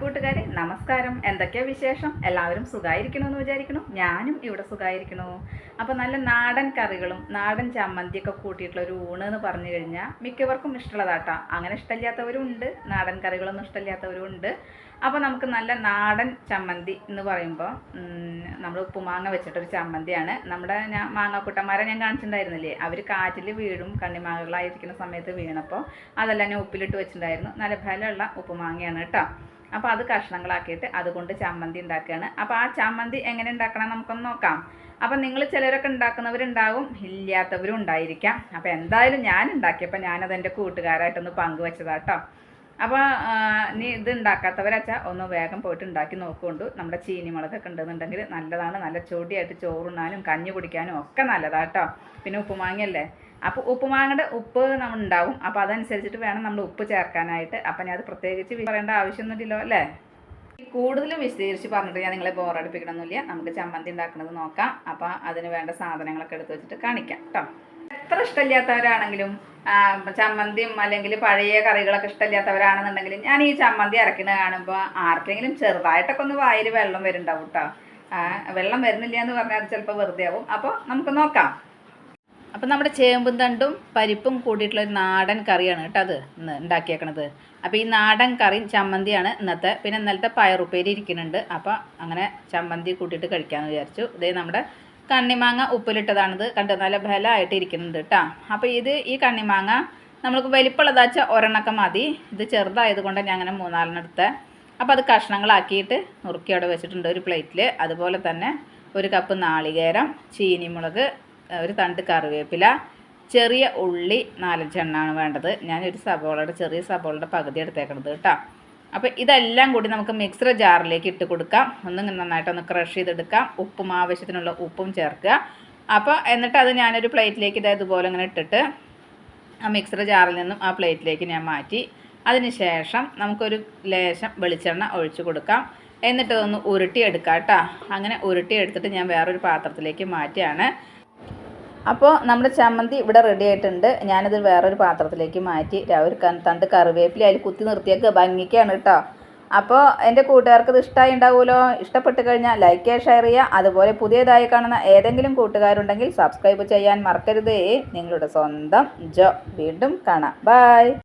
കൂട്ടുകാരെ നമസ്കാരം. എന്തൊക്കെയാ വിശേഷം? എല്ലാവരും സുഖമായിരിക്കണമെന്ന് വിചാരിക്കണു ഞാനും ഇവിടെ സുഖമായിരിക്കണു അപ്പോൾ നല്ല നാടൻ കറികളും നാടൻ ചമ്മന്തിയൊക്കെ കൂട്ടിയിട്ടുള്ള ഒരു ഊണ് എന്ന് പറഞ്ഞു കഴിഞ്ഞാൽ മിക്കവർക്കും ഇഷ്ടമുള്ളതാട്ടോ. അങ്ങനെ ഇഷ്ടമില്ലാത്തവരും ഉണ്ട് നാടൻ കറികളൊന്നും ഇഷ്ടമില്ലാത്തവരും ഉണ്ട്. അപ്പോൾ നമുക്ക് നല്ല നാടൻ ചമ്മന്തി എന്ന് പറയുമ്പോൾ നമ്മൾ ഉപ്പുമാങ്ങ വെച്ചിട്ടൊരു ചമ്മന്തിയാണ്. നമ്മുടെ ഞാൻ മാങ്ങാക്കുട്ടന്മാരെ ഞാൻ കാണിച്ചിട്ടുണ്ടായിരുന്നില്ലേ? അവർ കാറ്റിൽ വീഴും കണ്ണിമാങ്ങകളായിരിക്കുന്ന സമയത്ത് വീണപ്പോൾ അതെല്ലാം ഞാൻ ഉപ്പിലിട്ട് വെച്ചിട്ടുണ്ടായിരുന്നു. നല്ല ഫലമുള്ള ഉപ്പുമാങ്ങയാണ് കേട്ടോ. അപ്പോൾ അത് കഷ്ണങ്ങളാക്കിയിട്ട് അതുകൊണ്ട് ചമ്മന്തി ഉണ്ടാക്കുകയാണ് അപ്പോൾ ആ ചമ്മന്തി എങ്ങനെ ഉണ്ടാക്കണം നമുക്കൊന്ന് നോക്കാം. അപ്പം നിങ്ങൾ ചിലരൊക്കെ ഉണ്ടാക്കുന്നവരുണ്ടാവും ഇല്ലാത്തവരും ഉണ്ടായിരിക്കാം. അപ്പോൾ എന്തായാലും ഞാൻ ഉണ്ടാക്കിയപ്പോൾ ഞാനത് എന്റെ കൂട്ടുകാരായിട്ടൊന്ന് പങ്കുവെച്ചതാട്ടോ. അപ്പോൾ നീ ഇത് ഉണ്ടാക്കാത്തവരച്ച ഒന്ന് വേഗം പോയിട്ട് ഉണ്ടാക്കി നോക്കുകൊണ്ട്. നമ്മുടെ ചീനി മുളകൊക്കെ ഉണ്ടെന്നുണ്ടെങ്കിൽ നല്ലതാണ്. നല്ല ചൊടിയായിട്ട് ചോറുണ്ണാനും കഞ്ഞി കുടിക്കാനും ഒക്കെ നല്ലതാട്ടോ പിന്നെ ഉപ്പുമാങ്ങയല്ലേ? അപ്പോൾ ഉപ്പുമാങ്ങയുടെ ഉപ്പ് നമ്മൾ ഉണ്ടാവും അപ്പോൾ അതനുസരിച്ചിട്ട് വേണം നമ്മൾ ഉപ്പ് ചേർക്കാനായിട്ട്. അപ്പം ഞാൻ അത് പ്രത്യേകിച്ച് പറയേണ്ട ആവശ്യമൊന്നുമില്ലല്ലോ അല്ലേ? കൂടുതലും വിശദീകരിച്ച് പറഞ്ഞിട്ട് ഞാൻ നിങ്ങളെ ബോറടിപ്പിക്കണമെന്നില്ല നമുക്ക് ചമ്മന്തി ഉണ്ടാക്കുന്നത് നോക്കാം. അപ്പോൾ അതിന് വേണ്ട സാധനങ്ങളൊക്കെ എടുത്ത് വെച്ചിട്ട് കാണിക്കാം കേട്ടോ എത്ര ഇഷ്ടമില്ലാത്തവരാണെങ്കിലും ചമ്മന്തിയും അല്ലെങ്കിൽ പഴയ കറികളൊക്കെ ഇഷ്ടമില്ലാത്തവരാണെന്നുണ്ടെങ്കിലും ഞാൻ ഈ ചമ്മന്തി അരക്കണ കാണുമ്പോൾ ആർക്കെങ്കിലും ചെറുതായിട്ടൊക്കെ ഒന്ന് വായിൽ വെള്ളം വരുന്നുണ്ടാവും കേട്ടോ വെള്ളം വരുന്നില്ല എന്ന് പറഞ്ഞാൽ അത് ചിലപ്പോൾ വെറുതെ ആവും. അപ്പോൾ നമുക്ക് നോക്കാം. അപ്പം നമ്മുടെ ചേമ്പും തണ്ടും പരിപ്പും കൂടിയിട്ടുള്ള നാടൻ കറിയാണ് കേട്ടോ അത് ഇന്ന് ഉണ്ടാക്കിയേക്കണത്. അപ്പോൾ ഈ നാടൻ കറി ചമ്മന്തിയാണ് ഇന്നത്തെ. പിന്നെ ഇന്നലത്തെ പയറുപ്പേരി ഇരിക്കുന്നുണ്ട്. അപ്പോൾ അങ്ങനെ ചമ്മന്തി കൂട്ടിയിട്ട് കഴിക്കാമെന്ന് വിചാരിച്ചു. ഇതേ നമ്മുടെ കണ്ണിമാങ്ങ ഉപ്പിലിട്ടതാണിത്. കണ്ട്? നല്ല ബലമായിട്ട് ഇരിക്കുന്നുണ്ട് കേട്ടോ അപ്പോൾ ഇത് ഈ കണ്ണിമാങ്ങ നമ്മൾക്ക് വലിപ്പമുള്ളതാച്ച ഒരെണ്ണക്കം മതി. ഇത് ചെറുതായത് കൊണ്ട് ഞാൻ അങ്ങനെ മൂന്നാലെണ്ണം എടുത്തത് അപ്പോൾ അത് കഷ്ണങ്ങളാക്കിയിട്ട് നുറുക്കി അവിടെ വെച്ചിട്ടുണ്ട് ഒരു പ്ലേറ്റിൽ അതുപോലെ തന്നെ ഒരു കപ്പ് നാളികേരം ചീനിമുളക് ഒരു തണ്ട് കറിവേപ്പില ചെറിയ ഉള്ളി നാലഞ്ചെണ്ണാണ് വേണ്ടത്. ഞാനൊരു സബോളയുടെ ചെറിയ സബോളയുടെ പകുതി എടുത്തേക്കണത് കേട്ടോ അപ്പോൾ ഇതെല്ലാം കൂടി നമുക്ക് മിക്സർ ജാറിലേക്ക് ഇട്ട് കൊടുക്കാം. ഒന്ന് നന്നായിട്ടൊന്ന് ക്രഷ് ചെയ്തെടുക്കാം. ഉപ്പും ആവശ്യത്തിനുള്ള ഉപ്പും ചേർക്കുക. അപ്പോൾ എന്നിട്ട് അത് ഞാനൊരു പ്ലേറ്റിലേക്ക് ഇത് ഇതുപോലെ ഇങ്ങനെ ഇട്ടിട്ട് ആ മിക്സർ ജാറിൽ നിന്നും ആ പ്ലേറ്റിലേക്ക് ഞാൻ മാറ്റി. അതിനുശേഷം നമുക്കൊരു ലേശം വെളിച്ചെണ്ണ ഒഴിച്ചു കൊടുക്കാം. എന്നിട്ട് ഒന്ന് ഉരുട്ടിയെടുക്കാം കേട്ടോ അങ്ങനെ ഉരുട്ടിയെടുത്തിട്ട് ഞാൻ വേറൊരു പാത്രത്തിലേക്ക് മാറ്റിയാണ്. അപ്പോൾ നമ്മുടെ ചമ്മന്തി ഇവിടെ റെഡി ആയിട്ടുണ്ട്. ഞാനത് വേറൊരു പാത്രത്തിലേക്ക് മാറ്റി. ഒരു തണ്ട് കറിവേപ്പില അതിൽ കുത്തി നിർത്തിയൊക്കെ. ഭംഗിക്കാണ് കേട്ടോ അപ്പോൾ എന്റെ കൂട്ടുകാർക്ക് ഇത് ഇഷ്ടമായി ഉണ്ടാവുമല്ലോ ഇഷ്ടപ്പെട്ട് കഴിഞ്ഞാൽ ലൈക്ക് ചെയ്യുക ഷെയർ ചെയ്യുക. അതുപോലെ പുതിയതായി കാണുന്ന ഏതെങ്കിലും കൂട്ടുകാരുണ്ടെങ്കിൽ സബ്സ്ക്രൈബ് ചെയ്യാൻ മറക്കരുതേ. നിങ്ങളുടെ സ്വന്തം ജോ. വീണ്ടും കാണാം. ബൈ